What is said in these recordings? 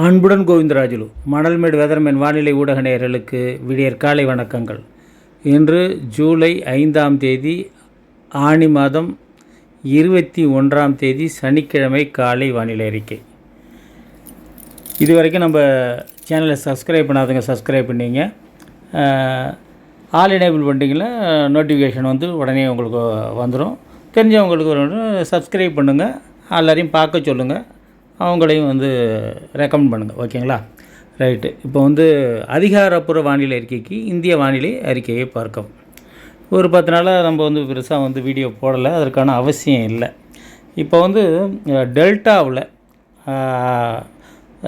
அன்புடன் கோவிந்தராஜுலு மணல்மேடு வெதர்மேன் வானிலை ஊடக நேயர்களுக்கு விடியற் காலை வணக்கங்கள். இன்று ஜூலை ஐந்தாம் தேதி ஆணி மாதம் இருபத்தி ஒன்றாம் தேதி சனிக்கிழமை காலை வானிலை அறிக்கை. இது வரைக்கும் நம்ம சேனலை சப்ஸ்கிரைப் பண்ணாதவங்க சப்ஸ்கிரைப் பண்ணிங்க. ஆல் எனேபிள் பண்ணிட்டீங்கன்னா நோட்டிஃபிகேஷன் வந்து உடனே உங்களுக்கு வந்துடும் தெரிஞ்சவங்களுக்கு சப்ஸ்கிரைப் பண்ணுங்கள் எல்லாரையும் பார்க்க சொல்லுங்கள் அவங்களையும் வந்து ரெக்கமெண்ட் பண்ணுங்கள் ஓகேங்களா? ரைட்டு இப்போ வந்து அதிகாரப்பூர்வ வானிலை அறிக்கைக்கு இந்திய வானிலை அறிக்கையை பார்க்கவும். ஒரு பத்து நாளாக நம்ம வந்து பெருசாக வந்து வீடியோ போடலை அதற்கான அவசியம் இல்லை. இப்போ வந்து டெல்டாவில்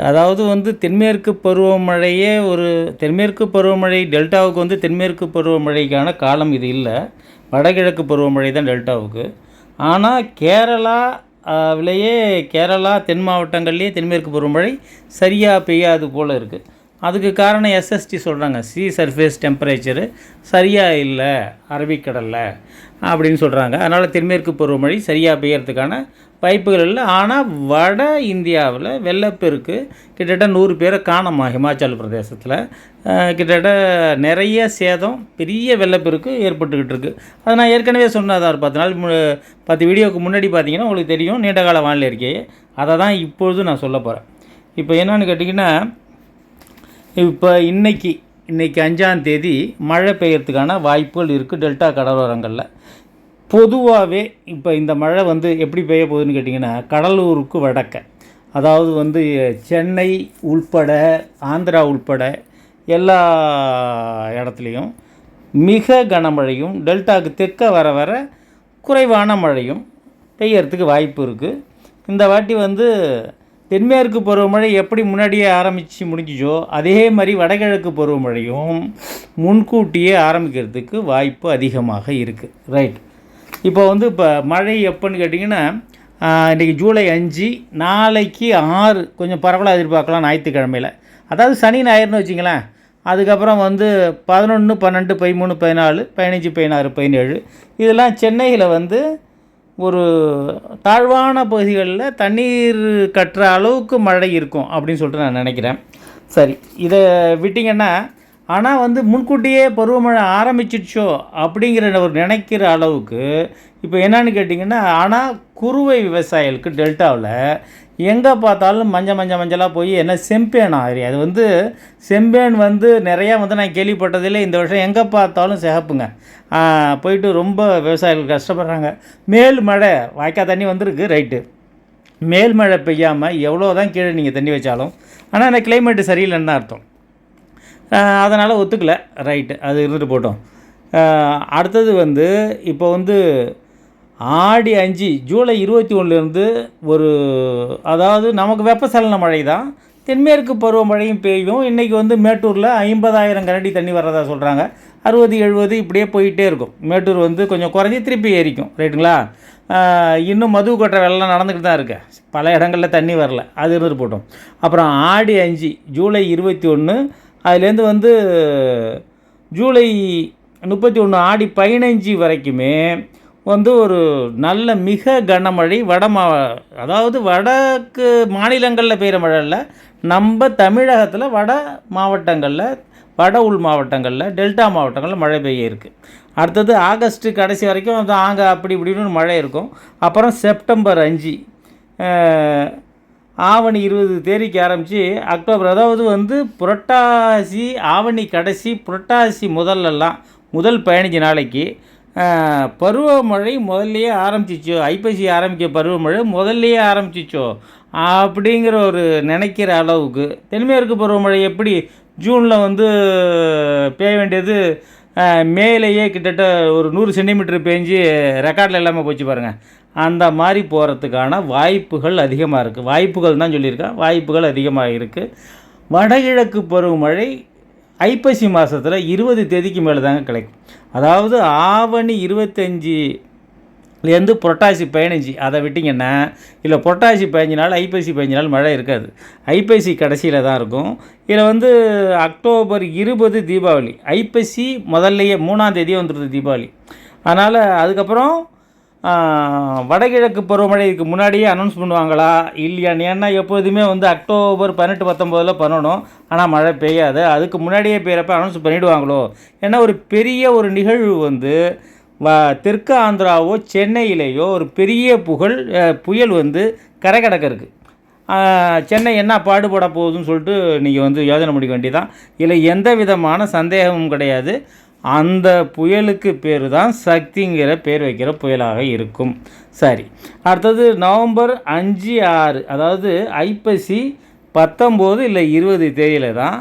அதாவது வந்து தென்மேற்கு பருவமழையே ஒரு தென்மேற்கு பருவமழை டெல்டாவுக்கு வந்து தென்மேற்கு பருவமழைக்கான காலம் இது இல்லை. வடகிழக்கு பருவமழை தான் டெல்டாவுக்கு. ஆனால் கேரளா விலையே கேரளா தென் மாவட்டங்கள்லேயே தென்மேற்கு பருவமழை சரியாக பெய்யாது போல் இருக்குது அதுக்கு காரணம் எஸ்எஸ்டி சொல்கிறாங்க சி சர்ஃபேஸ் டெம்பரேச்சரு சரியாக இல்லை அரபிக்கடலில் அப்படின்னு சொல்கிறாங்க அதனால் தென்மேற்கு பருவமழை சரியாக பெய்யறதுக்கான வாய்ப்புகள் இல்லை. ஆனால் வட இந்தியாவில் வெள்ளப்பெருக்கு கிட்டத்தட்ட நூறு பேரை காணமா ஹிமாச்சல் பிரதேசத்தில். கிட்டத்தட்ட நிறைய சேதம் பெரிய வெள்ளப்பெருக்கு ஏற்பட்டுக்கிட்டு இருக்குது அதை நான் ஏற்கனவே சொன்னதாக ஒரு பத்து நாள் மு பத்து வீடியோவுக்கு முன்னாடி பார்த்தீங்கன்னா உங்களுக்கு தெரியும். நீண்டகால வானிலை இருக்கே அதை தான் இப்பொழுது நான் சொல்ல போகிறேன் இப்போ என்னென்னு கேட்டிங்கன்னா இப்போ இன்றைக்கி இன்றைக்கி அஞ்சாந்தேதி மழை பெய்யறதுக்கான வாய்ப்புகள் இருக்குது டெல்டா கடலோரங்களில். பொதுவாகவே இப்போ இந்த மழை வந்து எப்படி பெய்ய போகுதுன்னு கேட்டிங்கன்னா கடலூருக்கு வடக்க. அதாவது வந்து சென்னை உள்பட ஆந்திரா உள்பட எல்லா இடத்துலையும் மிக கனமழையும் டெல்டாவுக்கு தெற்க வர வர குறைவான மழையும் பெய்யறதுக்கு வாய்ப்பு இருக்குது இந்த வாட்டி வந்து தென்மேற்கு பருவமழை எப்படி முன்னாடியே ஆரம்பித்து முடிஞ்சிச்சோ அதே மாதிரி வடகிழக்கு பருவமழையும் முன்கூட்டியே ஆரம்பிக்கிறதுக்கு வாய்ப்பு அதிகமாக இருக்குது ரைட் இப்போ வந்து இப்போ மழை எப்போன்னு கேட்டிங்கன்னா இன்றைக்கி ஜூலை அஞ்சு நாளைக்கு ஆறு கொஞ்சம் பரவலாக எதிர்பார்க்கலாம் ஞாயிற்றுக்கிழமையில். அதாவது சனி ஞாயிறுன்னு வச்சிங்களேன். அதுக்கப்புறம் வந்து பதினொன்று பன்னெண்டு பதிமூணு பதினாலு பதினஞ்சு பதினாறு பதினேழு இதெல்லாம் சென்னையில் வந்து ஒரு தாழ்வான பகுதிகளில் தண்ணீர் கட்டுற அளவுக்கு மழை இருக்கும் அப்படின்னு சொல்லிட்டு நான் நினைக்கிறேன். சரி. இதை விட்டிங்கன்னா ஆனால் வந்து முன்கூட்டியே பருவமழை ஆரம்பிச்சிடுச்சோ அப்படிங்கிற ஒரு நினைக்கிற அளவுக்கு இப்போ என்னன்னு கேட்டிங்கன்னா ஆனால் குறுவை விவசாயிகளுக்கு டெல்டாவில் எங்கே பார்த்தாலும் மஞ்சள் மஞ்சள் மஞ்சளாக போய் என்ன செம்பேன் ஆகிறி அது வந்து செம்பேன் வந்து நிறையா வந்து நான் கேள்விப்பட்டதில்லை. இந்த வருஷம் எங்கே பார்த்தாலும் சிகப்புங்க. போயிட்டு ரொம்ப விவசாயிகள் கஷ்டப்படுறாங்க. மேல் மழை வாய்க்கால் தண்ணி வந்திருக்கு ரைட்டு. மேல் மழை பெய்யாமல் எவ்வளோ தான் கீழே நீங்கள் தண்ணி வச்சாலும் ஆனால் அந்த கிளைமேட்டு சரியில்லைன்னு தான் அர்த்தம். அதனால் ஒத்துக்கலை. ரைட்டு அது இருந்துட்டு போட்டோம். அடுத்தது வந்து இப்போ வந்து ஆடி அஞ்சு ஜூலை இருபத்தி ஒன்றுலேருந்து ஒரு அதாவது நமக்கு வெப்பசலன மழை தான் தென்மேற்கு பருவமழையும் பெய்யும். இன்றைக்கி வந்து மேட்டூரில் ஐம்பதாயிரம் கரடி தண்ணி வர்றதா சொல்கிறாங்க அறுபது எழுபது இப்படியே போயிட்டே இருக்கும். மேட்டூர் வந்து கொஞ்சம் குறைஞ்சி திருப்பி ஏறிக்கும். ரைட்டுங்களா? இன்னும் மது கொட்டை வெள்ளம் நடந்துக்கிட்டு தான் இருக்கு. பல இடங்களில் தண்ணி வரல. அது இருந்து போட்டோம். அப்புறம் ஆடி அஞ்சு ஜூலை இருபத்தி ஒன்று அதுலேருந்து வந்து ஜூலை முப்பத்தி ஒன்று ஆடி பதினஞ்சு வரைக்குமே வந்து ஒரு நல்ல மிக கனமழை வட மா அதாவது வடக்கு மாநிலங்களில் பெய்கிற மழை இல்லை நம்ம தமிழகத்தில் வட மாவட்டங்களில் வட உள் மாவட்டங்களில் டெல்டா மாவட்டங்களில் மழை பெய்ய இருக்குது அடுத்தது ஆகஸ்ட்டு கடைசி வரைக்கும் வந்து ஆங்க அப்படி இப்படின்னு மழை இருக்கும். அப்புறம் செப்டம்பர் அஞ்சு ஆவணி இருபது தேதிக்கு ஆரம்பித்து அக்டோபர் அதாவது வந்து புரட்டாசி ஆவணி கடைசி புரட்டாசி முதல்லலாம் முதல் பதினஞ்சு நாளைக்கு பருவமழை முதல்லையே ஆரம்பிச்சிச்சோ? ஐப்பசி ஆரம்பிக்க பருவமழை முதல்லையே ஆரம்பிச்சிச்சோ? அப்படிங்கிற ஒரு நினைக்கிற அளவுக்கு. தென்மேற்கு பருவமழை எப்படி? ஜூனில் வந்து பெய்ய வேண்டியது மேலேயே கிட்டத்தட்ட ஒரு நூறு சென்டிமீட்டர் பேஞ்சு ரெக்கார்டில் இல்லாமல் போச்சு பாருங்கள் அந்த மாதிரி போகிறதுக்கான வாய்ப்புகள் அதிகமாக இருக்குது வாய்ப்புகள் தான் சொல்லியிருக்கேன் வாய்ப்புகள் அதிகமாக இருக்குது வடகிழக்கு பருவமழை ஐப்பசி மாதத்தில் இருபது தேதிக்கு மேலே தாங்க கிடைக்கும். அதாவது ஆவணி இருபத்தஞ்சிலேருந்து புரட்டாசி பதினஞ்சு. அதை விட்டிங்கன்னா இல்லை புரட்டாசி பதினஞ்சு நாள் ஐப்பசி பதினஞ்சு நாள் மழை இருக்காது. ஐப்பசி கடைசியில் தான் இருக்கும். இதில் வந்து அக்டோபர் இருபது தீபாவளி. ஐப்பசி முதல்லையே மூணாம் தேதியே வந்துடுது தீபாவளி. அதனால் அதுக்கப்புறம் வடகிழக்கு பருவமழைக்கு முன்னாடியே அனௌன்ஸ் பண்ணுவாங்களா? இல்லையா? ஏன்னா எப்போதுமே வந்து அக்டோபர் பதினெட்டு பத்தொம்போதில் பண்ணணும். ஆனால் மழை பெய்யாது. அதுக்கு முன்னாடியே பெய்கிறப்ப அனௌன்ஸ் பண்ணிவிடுவாங்களோ ஏன்னா ஒரு பெரிய ஒரு நிகழ்வு வந்து வ தெற்கு ஆந்திராவோ சென்னையிலேயோ ஒரு பெரிய புகழ் புயல் வந்து கரை கடக்க சென்னை என்ன பாடுபட போகுதுன்னு சொல்லிட்டு நீங்கள் வந்து யோசனை பண்ணிக்க வேண்டியதான் இதில் எந்த விதமான சந்தேகமும் கிடையாது. அந்த புயலுக்கு பேர் தான் சக்திங்கிற பேர் வைக்கிற புயலாக இருக்கும். சரி. அடுத்தது நவம்பர் அஞ்சு ஆறு அதாவது ஐப்பசி பத்தொம்போது இல்லை இருபது தேதியில் தான்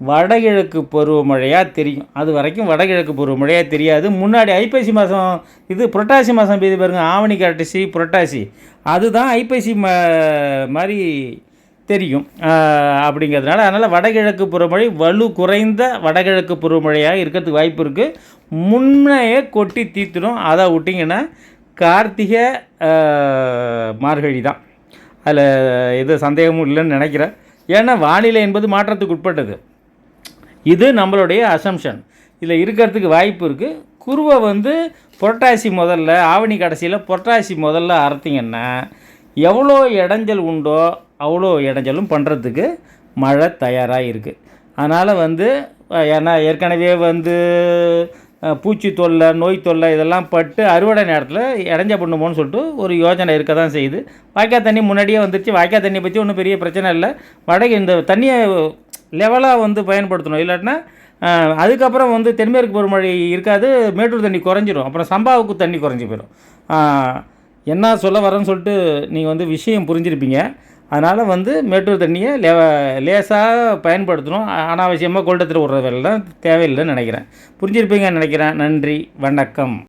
வடகிழக்கு பருவமழையாக தெரியும். அது வரைக்கும் வடகிழக்கு பருவமழையாக தெரியாது. முன்னாடி ஐப்பசி மாதம் இது புரட்டாசி மாதம் பெய்து பாருங்கள் ஆவணி காட்டசி புரட்டாசி. அதுதான் ஐப்பசி ம மாதிரி தெரியும். அப்படிங்கிறதுனால அதனால் வடகிழக்கு புறமொழி வலு குறைந்த வடகிழக்கு புறமொழியாக இருக்கிறதுக்கு வாய்ப்பு இருக்குது முன்னையே கொட்டி தீர்த்துடும் அதை விட்டிங்கன்னா கார்த்திகை மார்கழி தான். அதில் எது சந்தேகமும் இல்லைன்னு நினைக்கிறேன். ஏன்னா வானிலை என்பது மாற்றத்துக்கு உட்பட்டது. இது நம்மளுடைய அசம்ஷன் இதில் இருக்கிறதுக்கு வாய்ப்பு இருக்குது குருவை வந்து புரட்டாசி முதல்ல ஆவணி கடைசியில் புரட்டாசி முதல்ல அறுத்திங்கன்னா எவ்வளோ இடைஞ்சல் உண்டோ அவ்வளோ இடைஞ்சலும் பண்ணுறதுக்கு மழை தயாராக இருக்குது அதனால் வந்து ஏன்னா ஏற்கனவே வந்து பூச்சி தொல்லை நோய் தொல்லை இதெல்லாம் பட்டு அறுவடை நேரத்தில் இடைஞ்ச பண்ணுமோன்னு சொல்லிட்டு ஒரு யோஜனை இருக்க தான் செய்யுது. வாய்க்கால் தண்ணி முன்னாடியே வந்துருச்சு. வாய்க்கால் தண்ணியை பற்றி ஒன்றும் பெரிய பிரச்சனை இல்லை. வடக்கு இந்த தண்ணியை லெவலாக வந்து பயன்படுத்தணும். இல்லாட்டினா அதுக்கப்புறம் வந்து தென்மேற்கு பருவமழை இருக்காது மேட்டூர் தண்ணி குறைஞ்சிரும். அப்புறம் சம்பாவுக்கு தண்ணி குறைஞ்சி போயிடும் என்ன சொல்ல வரேன்னு சொல்லிட்டு நீங்கள் வந்து விஷயம் புரிஞ்சிருப்பீங்க. அதனால் வந்து மேட்டூர் தண்ணியை லே லேசாக பயன்படுத்தணும். அனாவசியமாக கொள்டத்தில் விடுற வேலை தான் தேவையில்லைன்னு நினைக்கிறேன். புரிஞ்சிருப்பீங்கன்னு நினைக்கிறேன். நன்றி. வணக்கம்.